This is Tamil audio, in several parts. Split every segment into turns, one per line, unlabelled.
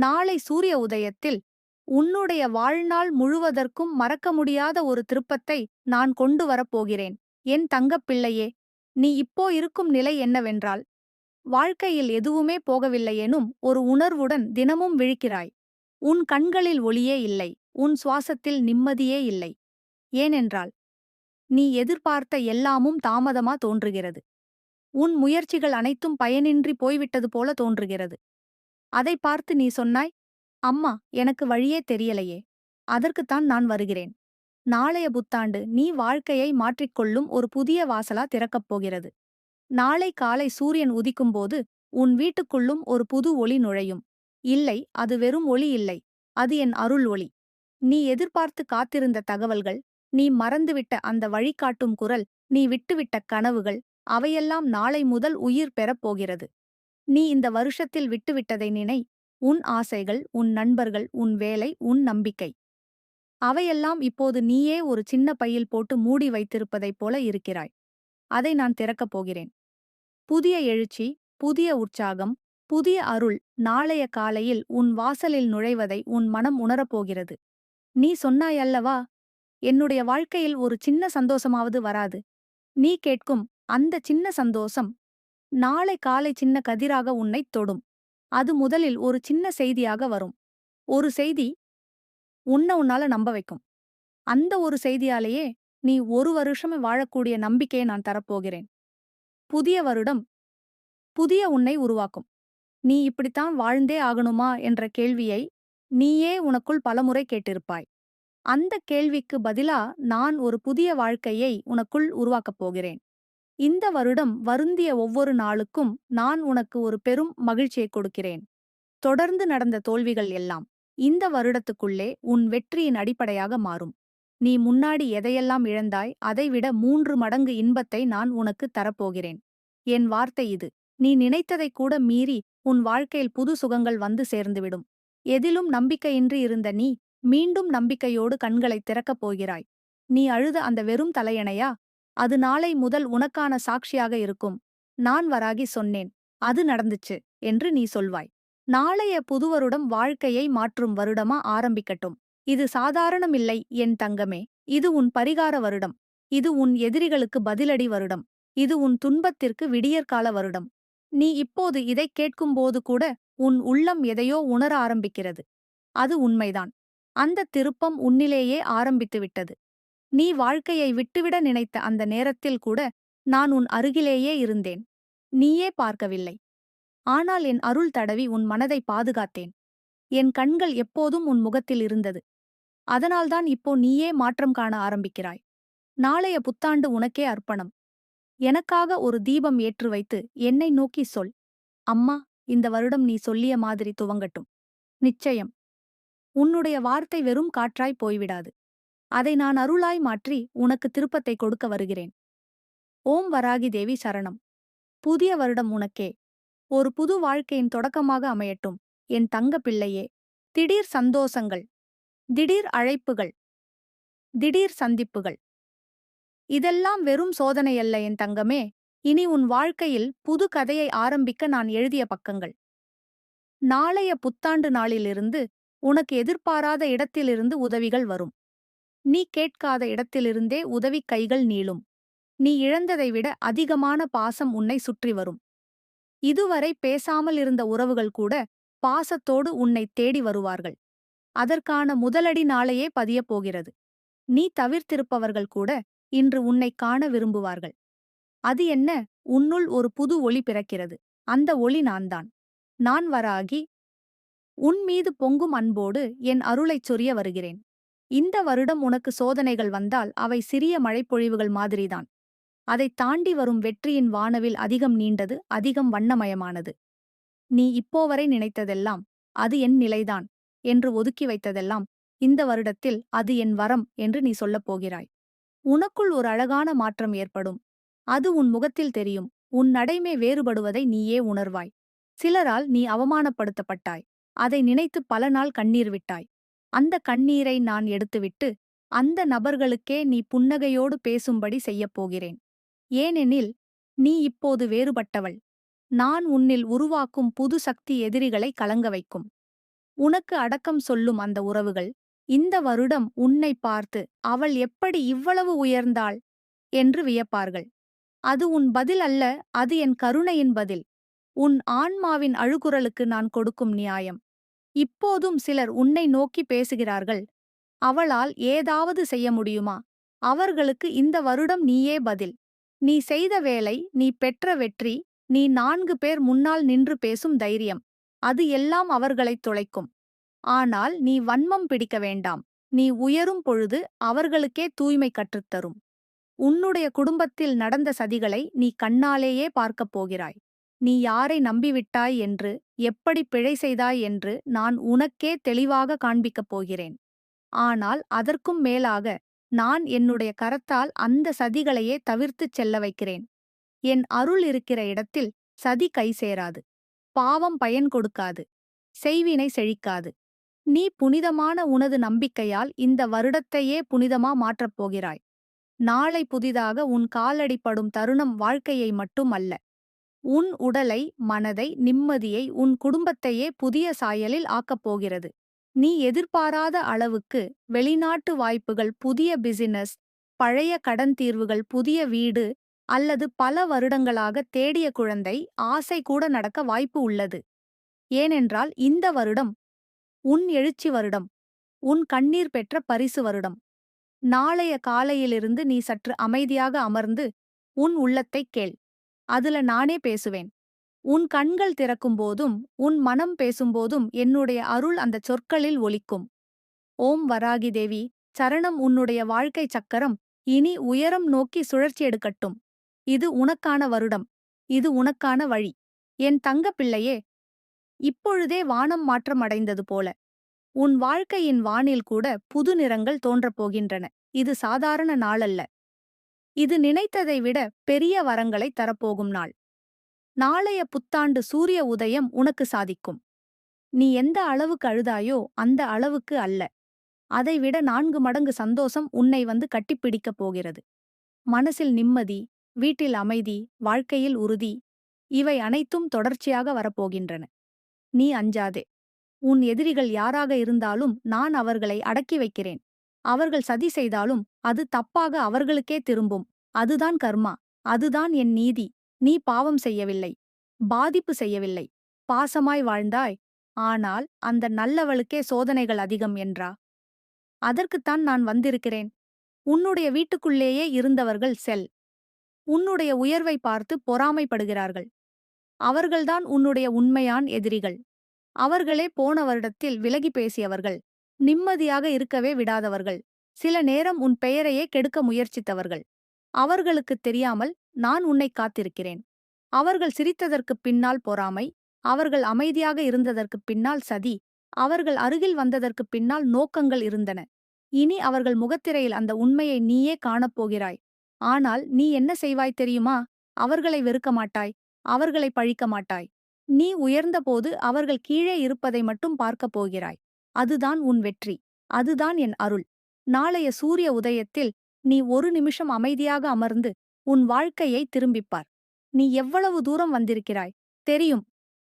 நாளை சூரிய உதயத்தில் உன்னுடைய வாழ்நாள் முழுவதற்கும் மறக்க முடியாத ஒரு திருப்பத்தை நான் கொண்டு வரப்போகிறேன். என் தங்கப் பிள்ளையே நீ இப்போ இருக்கும் நிலை என்னவென்றால் வாழ்க்கையில் எதுவுமே போகவில்லையெனும் ஒரு உணர்வுடன் தினமும் விழிக்கிறாய். உன் கண்களில் ஒளியே இல்லை உன் சுவாசத்தில் நிம்மதியே இல்லை. ஏனென்றால் நீ எதிர்பார்த்த எல்லாமும் தாமதமா தோன்றுகிறது. உன் முயற்சிகள் அனைத்தும் பயனின்றி போய்விட்டது போல தோன்றுகிறது. அதை பார்த்து நீ சொன்னாய் அம்மா எனக்கு வழியே தெரியலையே. அதற்குத்தான் நான் வருகிறேன். நாளைய புத்தாண்டு நீ வாழ்க்கையை மாற்றிக்கொள்ளும் ஒரு புதிய வாசலா திறக்கப் போகிறது. நாளை காலை சூரியன் உதிக்கும்போது உன் வீட்டுக்குள்ளும் ஒரு புது ஒளி நுழையும். இல்லை அது வெறும் ஒளி இல்லை அது என் அருள் ஒளி. நீ எதிர்பார்த்து காத்திருந்த தகவல்கள் நீ மறந்துவிட்ட அந்த வழிகாட்டும் குரல் நீ விட்டுவிட்ட கனவுகள் அவையெல்லாம் நாளை முதல் உயிர் பெறப் போகிறது. நீ இந்த வருஷத்தில் விட்டுவிட்டதை நினை. உன் ஆசைகள் உன் நண்பர்கள் உன் வேலை உன் நம்பிக்கை. அவையெல்லாம் இப்போது நீயே ஒரு சின்ன பையில் போட்டு மூடி வைத்திருப்பதைப் போல இருக்கிறாய். அதை நான் திறக்கப் போகிறேன். புதிய எழுச்சி புதிய உற்சாகம் புதிய அருள் நாளைய காலையில் உன் வாசலில் நுழைவதை உன் மனம் உணரப்போகிறது நீ சொன்னாயல்லவா என்னுடைய வாழ்க்கையில் ஒரு சின்ன சந்தோஷமாவது வராது. நீ கேட்கும் அந்த சின்ன சந்தோஷம் நாளை காலை சின்ன கதிராக உன்னைத் தொடும். அது முதலில் ஒரு சின்ன செய்தியாக வரும். ஒரு செய்தி உன்ன உன்னால நம்ப வைக்கும். அந்த ஒரு செய்தியாலேயே நீ ஒரு வருஷமே வாழக்கூடிய நம்பிக்கையை நான் தரப்போகிறேன். புதிய வருடம் புதிய உன்னை உருவாக்கும். நீ இப்படித்தான் வாழ்ந்தே ஆகணுமா என்ற கேள்வியை நீயே உனக்குள் பலமுறை கேட்டிருப்பாய். அந்த கேள்விக்கு பதிலா நான் ஒரு புதிய வாழ்க்கையை உனக்குள் உருவாக்கப் போகிறேன். இந்த வருடம் வருந்திய ஒவ்வொரு நாளுக்கும் நான் உனக்கு ஒரு பெரும் மகிழ்ச்சியை கொடுக்கிறேன். தொடர்ந்து நடந்த தோல்விகள் எல்லாம் இந்த வருடத்துக்குள்ளே உன் வெற்றியின் அடிப்படையாக மாறும். நீ முன்னாடி எதையெல்லாம் இழந்தாய் அதைவிட மூன்று மடங்கு இன்பத்தை நான் உனக்கு தரப்போகிறேன். என் வார்த்தை இது. நீ நினைத்ததை கூட மீறி உன் வாழ்க்கையில் புது சுகங்கள் வந்து சேர்ந்துவிடும். எதிலும் நம்பிக்கையின்றி இருந்த நீ மீண்டும் நம்பிக்கையோடு கண்களைத் திறக்கப் போகிறாய். நீ அழுத அந்த வெறும் தலையணையா? அது நாளை முதல் உனக்கான சாட்சியாக இருக்கும். நான் வராகி சொன்னேன். அது நடந்துச்சு என்று நீ சொல்வாய். நாளைய புதுவருடம் வாழ்க்கையை மாற்றும் வருடமா ஆரம்பிக்கட்டும். இது சாதாரணமில்லை என் தங்கமே. இது உன் பரிகார வருடம். இது உன் எதிரிகளுக்கு பதிலடி வருடம். இது உன் துன்பத்திற்கு விடியற்கால வருடம். நீ இப்போது இதைக் கேட்கும்போது கூட உன் உள்ளம் எதையோ உணர ஆரம்பிக்கிறது. அது உண்மைதான். அந்த திருப்பம் உன்னிலேயே ஆரம்பித்துவிட்டது. நீ வாழ்க்கையை விட்டுவிட நினைத்த அந்த நேரத்தில் கூட நான் உன் அருகிலேயே இருந்தேன். நீயே பார்க்கவில்லை. ஆனால் என் அருள் தடவி உன் மனதை பாதுகாத்தேன். என் கண்கள் எப்போதும் உன் முகத்தில் இருந்தது. அதனால்தான் இப்போ நீயே மாற்றம் காண ஆரம்பிக்கிறாய். நாளைய புத்தாண்டு உனக்கே அர்ப்பணம். எனக்காக ஒரு தீபம் ஏற்று வைத்து என்னை நோக்கி சொல். அம்மா இந்த வருடம் நீ சொல்லிய மாதிரி துவங்கட்டும். நிச்சயம். உன்னுடைய வார்த்தை வெறும் காற்றாய் போய்விடாது. அதை நான் அருளாய் மாற்றி உனக்கு திருப்பத்தை கொடுக்க வருகிறேன். ஓம் வராகி தேவி சரணம். புதிய வருடம் உனக்கே. ஒரு புது வாழ்க்கையின் தொடக்கமாக அமையட்டும் என் தங்க பிள்ளையே. திடீர் சந்தோஷங்கள். திடீர் அழைப்புகள். திடீர் சந்திப்புகள். இதெல்லாம் வெறும் சோதனையல்ல என் தங்கமே. இனி உன் வாழ்க்கையில் புது கதையை ஆரம்பிக்க நான் எழுதிய பக்கங்கள். நாளைய புத்தாண்டு நாளிலிருந்து உனக்கு எதிர்பாராத இடத்திலிருந்து உதவிகள் வரும். நீ கேட்காத இடத்திலிருந்தே உதவிக் கைகள் நீளும். நீ இழந்ததை விட அதிகமான பாசம் உன்னை சுற்றி வரும். இதுவரை பேசாமல் இருந்த உறவுகள் கூட பாசத்தோடு உன்னை தேடி வருவார்கள். அதற்கான முதலடி நாளையே பதியப் போகிறது. நீ தவிர்த்திருப்பவர்கள் கூட இன்று உன்னை காண விரும்புவார்கள். அது என்ன? உன்னுள் ஒரு புது ஒளி பிறக்கிறது. அந்த ஒளி நான்தான். நான் வராகி உன் மீது பொங்கும் அன்போடு என் அருளைச் சொரிய வருகிறேன். இந்த வருடம் உனக்கு சோதனைகள் வந்தால் அவை சிறிய மழைப்பொழிவுகள் மாதிரிதான். அதைத் தாண்டி வரும் வெற்றியின் வானவில் அதிகம் நீண்டது அதிகம் வண்ணமயமானது. நீ இப்போவரை நினைத்ததெல்லாம் அது என் நிலைதான் என்று ஒதுக்கி வைத்ததெல்லாம் இந்த வருடத்தில் அது என் வரம் என்று நீ சொல்லப் போகிறாய். உனக்குள் ஒரு அழகான மாற்றம் ஏற்படும். அது உன் முகத்தில் தெரியும் உன் நடைமே வேறுபடுவதை நீயே உணர்வாய். சிலரால் நீ அவமானப்படுத்தப்பட்டாய் அதை நினைத்து பல நாள் கண்ணீர் விட்டாய். அந்த கண்ணீரை நான் எடுத்துவிட்டு அந்த நபர்களுக்கே நீ புன்னகையோடு பேசும்படி செய்யப் போகிறேன். ஏனெனில் நீ இப்போது வேறுபட்டவள். நான் உன்னில் உருவாக்கும் புது சக்தி எதிரிகளை கலங்க வைக்கும். உனக்கு அடக்கம் சொல்லும் அந்த உறவுகள் இந்த வருடம் உன்னை பார்த்து அவள் எப்படி இவ்வளவு உயர்ந்தாள் என்று வியப்பார்கள். அது உன் பதில் அல்ல அது என் கருணையின் பதில். உன் ஆன்மாவின் அழுகுரலுக்கு நான் கொடுக்கும் நியாயம். இப்போதும் சிலர் உன்னை நோக்கி பேசுகிறார்கள். அவளால் ஏதாவது செய்ய முடியுமா? அவர்களுக்கு இந்த வருடம் நீயே பதில். நீ செய்த வேலை நீ பெற்ற வெற்றி நீ நான்கு பேர் முன்னால் நின்று பேசும் தைரியம். அது எல்லாம் அவர்களைத் துளைக்கும். ஆனால் நீ வன்மம் பிடிக்க வேண்டாம். நீ உயரும் பொழுது அவர்களுக்கே தூய்மை கற்றுத்தரும். உன்னுடைய குடும்பத்தில் நடந்த சதிகளை நீ கண்ணாலேயே பார்க்கப் போகிறாய். நீ யாரை நம்பிவிட்டாய் என்று எப்படி பிழை செய்தாய் என்று நான் உனக்கே தெளிவாக காண்பிக்கப் போகிறேன். ஆனால் அதற்கும் மேலாக நான் என்னுடைய கரத்தால் அந்த சதிகளையே தவிர்த்துச் செல்ல வைக்கிறேன். என் அருள் இருக்கிற இடத்தில் சதி கை சேராது. பாவம் பயன் கொடுக்காது. செய்வினை செழிக்காது. நீ புனிதமான உனது நம்பிக்கையால் இந்த வருடத்தையே புனிதமா மாற்றப் போகிறாய். நாளை புதிதாக உன் காலடிப்படும் தருணம் வாழ்க்கையை மட்டும் அல்ல. உன் உடலை மனதை நிம்மதியை உன் குடும்பத்தையே புதிய சாயலில் ஆக்கப் போகிறது. நீ எதிர்பாராத அளவுக்கு வெளிநாட்டு வாய்ப்புகள் புதிய பிசினஸ் பழைய கடன் தீர்வுகள் புதிய வீடு அல்லது பல வருடங்களாக தேடிய குழந்தை ஆசை கூட நடக்க வாய்ப்பு உள்ளது. ஏனென்றால் இந்த வருடம் உன் எழுச்சி வருடம் உன் கண்ணீர் பெற்ற பரிசு வருடம். நாளைய காலையிலிருந்து நீ சற்று அமைதியாக அமர்ந்து உன் உள்ளத்தைக் கேள். அதுல நானே பேசுவேன். உன் கண்கள் திறக்கும்போதும் உன் மனம் பேசும்போதும் என்னுடைய அருள் அந்த சொற்களில் ஒலிக்கும். ஓம் வராகி தேவி சரணம் உன்னுடைய வாழ்க்கை சக்கரம் இனி உயரம் நோக்கி சுழற்சி எடுக்கட்டும். இது உனக்கான வருடம் இது உனக்கான வழி. என் தங்கப்பிள்ளையே இப்பொழுதே வானம் மாற்றம் அடைந்தது போல. உன் வாழ்க்கையின் வானில் கூட புது நிறங்கள் தோன்றப் போகின்றன. இது சாதாரண நாளல்ல. இது நினைத்ததை விட பெரிய வரங்களை தரப்போகும் நாள். நாளைய புத்தாண்டு சூரிய உதயம் உனக்கு சாதிக்கும். நீ எந்த அளவுக்கு அழுதாயோ அந்த அளவுக்கு அல்ல. அதைவிட நான்கு மடங்கு சந்தோஷம் உன்னை வந்து கட்டிப்பிடிக்கப் போகிறது. மனசில் நிம்மதி வீட்டில் அமைதி வாழ்க்கையில் உறுதி இவை அனைத்தும் தொடர்ச்சியாக வரப்போகின்றன. நீ அஞ்சாதே. உன் எதிரிகள் யாராக இருந்தாலும் நான் அவர்களை அடக்கி வைக்கிறேன். அவர்கள் சதி செய்தாலும் அது தப்பாக அவர்களுக்கே திரும்பும். அதுதான் கர்மா. அதுதான் என் நீதி. நீ பாவம் செய்யவில்லை. பாதிப்பு செய்யவில்லை. பாசமாய் வாழ்ந்தாய். ஆனால் அந்த நல்லவளுக்கே சோதனைகள் அதிகம் என்றா? அதற்குத்தான் நான் வந்திருக்கிறேன். உன்னுடைய வீட்டுக்குள்ளேயே இருந்தவர்கள் செல். உன்னுடைய உயர்வை பார்த்து பொறாமைப்படுகிறார்கள். அவர்கள்தான் உன்னுடைய உண்மையான் எதிரிகள். அவர்களே போன வருடத்தில் விலகி பேசியவர்கள். நிம்மதியாக இருக்கவே விடாதவர்கள். சில நேரம் உன் பெயரையே கெடுக்க முயற்சித்தவர்கள். அவர்களுக்குத் தெரியாமல் நான் உன்னை காத்திருக்கிறேன். அவர்கள் சிரித்ததற்குப் பின்னால் பொறாமை அவர்கள் அமைதியாக இருந்ததற்குப் பின்னால் சதி அவர்கள் அருகில் வந்ததற்குப் பின்னால் நோக்கங்கள் இருந்தன. இனி அவர்கள் முகத்திரையில் அந்த உண்மையை நீயே காணப்போகிறாய் ஆனால் நீ என்ன செய்வாய் தெரியுமா? அவர்களை வெறுக்க மாட்டாய் அவர்களை பழிக்க மாட்டாய். நீ உயர்ந்தபோது அவர்கள் கீழே இருப்பதை மட்டும் பார்க்கப் போகிறாய். அதுதான் உன் வெற்றி. அதுதான் என் அருள். நாளைய சூரிய உதயத்தில் நீ ஒரு நிமிஷம் அமைதியாக அமர்ந்து உன் வாழ்க்கையை திரும்பிப்பார். நீ எவ்வளவு தூரம் வந்திருக்கிறாய்? தெரியும்.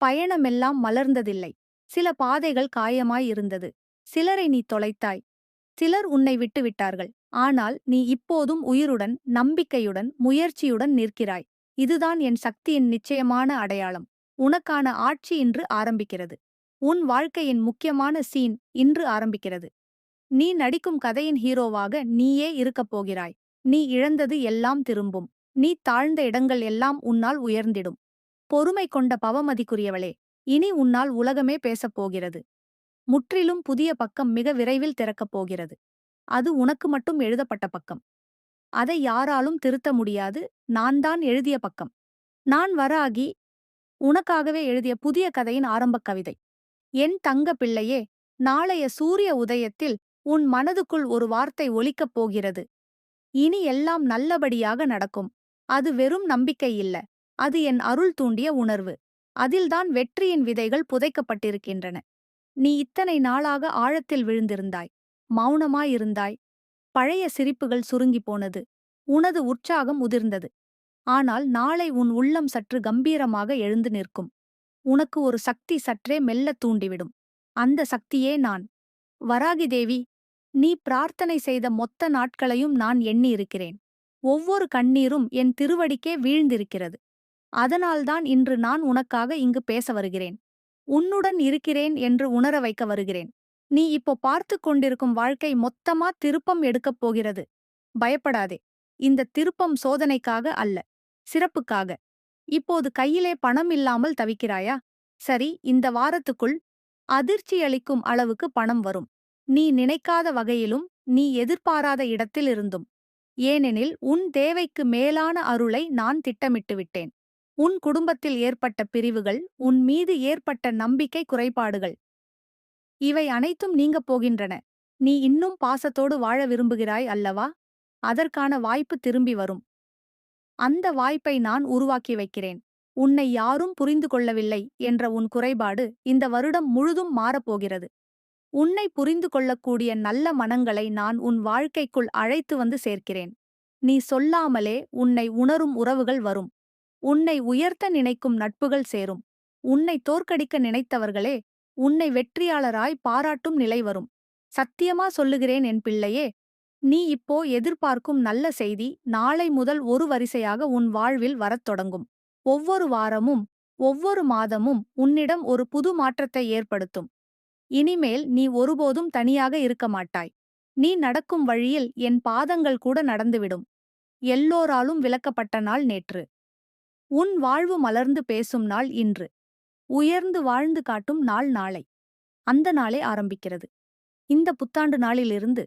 பயணமெல்லாம் மலர்ந்ததில்லை. சில பாதைகள் காயமாயிருந்தது சிலரை நீ தொலைத்தாய். சிலர் உன்னை விட்டுவிட்டார்கள் ஆனால் நீ இப்போதும் உயிருடன் நம்பிக்கையுடன் முயற்சியுடன் நிற்கிறாய். இதுதான் என் சக்தியின் நிச்சயமான அடையாளம். உனக்கான ஆட்சி இன்று ஆரம்பிக்கிறது. உன் வாழ்க்கையின் முக்கியமான சீன் இன்று ஆரம்பிக்கிறது. நீ நடிக்கும் கதையின் ஹீரோவாக நீயே இருக்கப் போகிறாய். நீ இழந்தது எல்லாம் திரும்பும். நீ தாழ்ந்த இடங்கள் எல்லாம் உன்னால் உயர்ந்திடும். பொறுமை கொண்ட பவமதிக்குரியவளே இனி உன்னால் உலகமே பேசப் போகிறது. முற்றிலும் புதிய பக்கம் மிக விரைவில் திறக்கப் போகிறது. அது உனக்கு மட்டும் எழுதப்பட்ட பக்கம். அதை யாராலும் திருத்த முடியாது. நான் தான் எழுதிய பக்கம். நான் வராகி உனக்காகவே எழுதிய புதிய கதையின் ஆரம்பக் கவிதை. என் தங்க பிள்ளையே நாளைய சூரிய உதயத்தில் உன் மனதுக்குள் ஒரு வார்த்தை ஒலிக்கப் போகிறது. இனி எல்லாம் நல்லபடியாக நடக்கும். அது வெறும் நம்பிக்கை இல்ல. அது என் அருள் தூண்டிய உணர்வு. அதில்தான் வெற்றியின் விதைகள் புதைக்கப்பட்டிருக்கின்றன. நீ இத்தனை நாளாக ஆழத்தில் விழுந்திருந்தாய். மௌனமாயிருந்தாய் பழைய சிரிப்புகள் சுருங்கி போனது. உனது உற்சாகம் உதிர்ந்தது. ஆனால் நாளை உன் உள்ளம் சற்று கம்பீரமாக எழுந்து நிற்கும். உனக்கு ஒரு சக்தி சற்றே மெல்ல தூண்டிவிடும். அந்த சக்தியே நான். வராகி தேவி நீ பிரார்த்தனை செய்த மொத்த நாட்களையும் நான் எண்ணியிருக்கிறேன். ஒவ்வொரு கண்ணீரும் என் திருவடிக்கே வீழ்ந்திருக்கிறது. அதனால்தான் இன்று நான் உனக்காக இங்கு பேச வருகிறேன். உன்னுடன் இருக்கிறேன் என்று உணர வைக்க வருகிறேன். நீ இப்போ பார்த்து கொண்டிருக்கும் வாழ்க்கை மொத்தமா திருப்பம் எடுக்கப் போகிறது. பயப்படாதே. இந்த திருப்பம் சோதனைக்காக அல்ல. சிறப்புக்காக. இப்போது கையிலே பணம் இல்லாமல் தவிக்கிறாயா? சரி இந்த வாரத்துக்குள் அதிர்ச்சியளிக்கும் அளவுக்கு பணம் வரும். நீ நினைக்காத வகையிலும் நீ எதிர்பாராத இடத்தில் இருந்தும். ஏனெனில் உன் தேவைக்கு மேலான அருளை நான் திட்டமிட்டு விட்டேன். உன் குடும்பத்தில் ஏற்பட்ட பிரிவுகள் உன் மீது ஏற்பட்ட நம்பிக்கை குறைபாடுகள் இவை அனைத்தும் நீங்கப் போகின்றன. நீ இன்னும் பாசத்தோடு வாழ விரும்புகிறாய் அல்லவா? அதற்கான வாய்ப்பு திரும்பி வரும். அந்த வாய்ப்பை நான் உருவாக்கி வைக்கிறேன். உன்னை யாரும் புரிந்து கொள்ளவில்லை என்ற உன் குறைபாடு இந்த வருடம் முழுதும் மாறப்போகிறது. உன்னை புரிந்து கொள்ளக்கூடிய நல்ல மனங்களை நான் உன் வாழ்க்கைக்குள் அழைத்து வந்து சேர்க்கிறேன். நீ சொல்லாமலே உன்னை உணரும் உறவுகள் வரும். உன்னை உயர்த்த நினைக்கும் நட்புகள் சேரும். உன்னை தோற்கடிக்க நினைத்தவர்களே உன்னை வெற்றியாளராய் பாராட்டும் நிலை வரும். சத்தியமா சொல்லுகிறேன் என் பிள்ளையே நீ இப்போ எதிர்பார்க்கும் நல்ல செய்தி நாளை முதல் ஒரு வரிசையாக உன் வாழ்வில் வரத் தொடங்கும். ஒவ்வொரு வாரமும் ஒவ்வொரு மாதமும் உன்னிடம் ஒரு புது மாற்றத்தை ஏற்படுத்தும். இனிமேல் நீ ஒருபோதும் தனியாக இருக்க மாட்டாய். நீ நடக்கும் வழியில் என் பாதங்கள் கூட நடந்துவிடும். எல்லோராலும் விலக்கப்பட்ட நாள் நேற்று. உன் வாழ்வு மலர்ந்து பேசும் நாள் இன்று. உயர்ந்து வாழ்ந்து காட்டும் நாள் நாளை. அந்த நாளே ஆரம்பிக்கிறது. இந்த புத்தாண்டு நாளிலிருந்து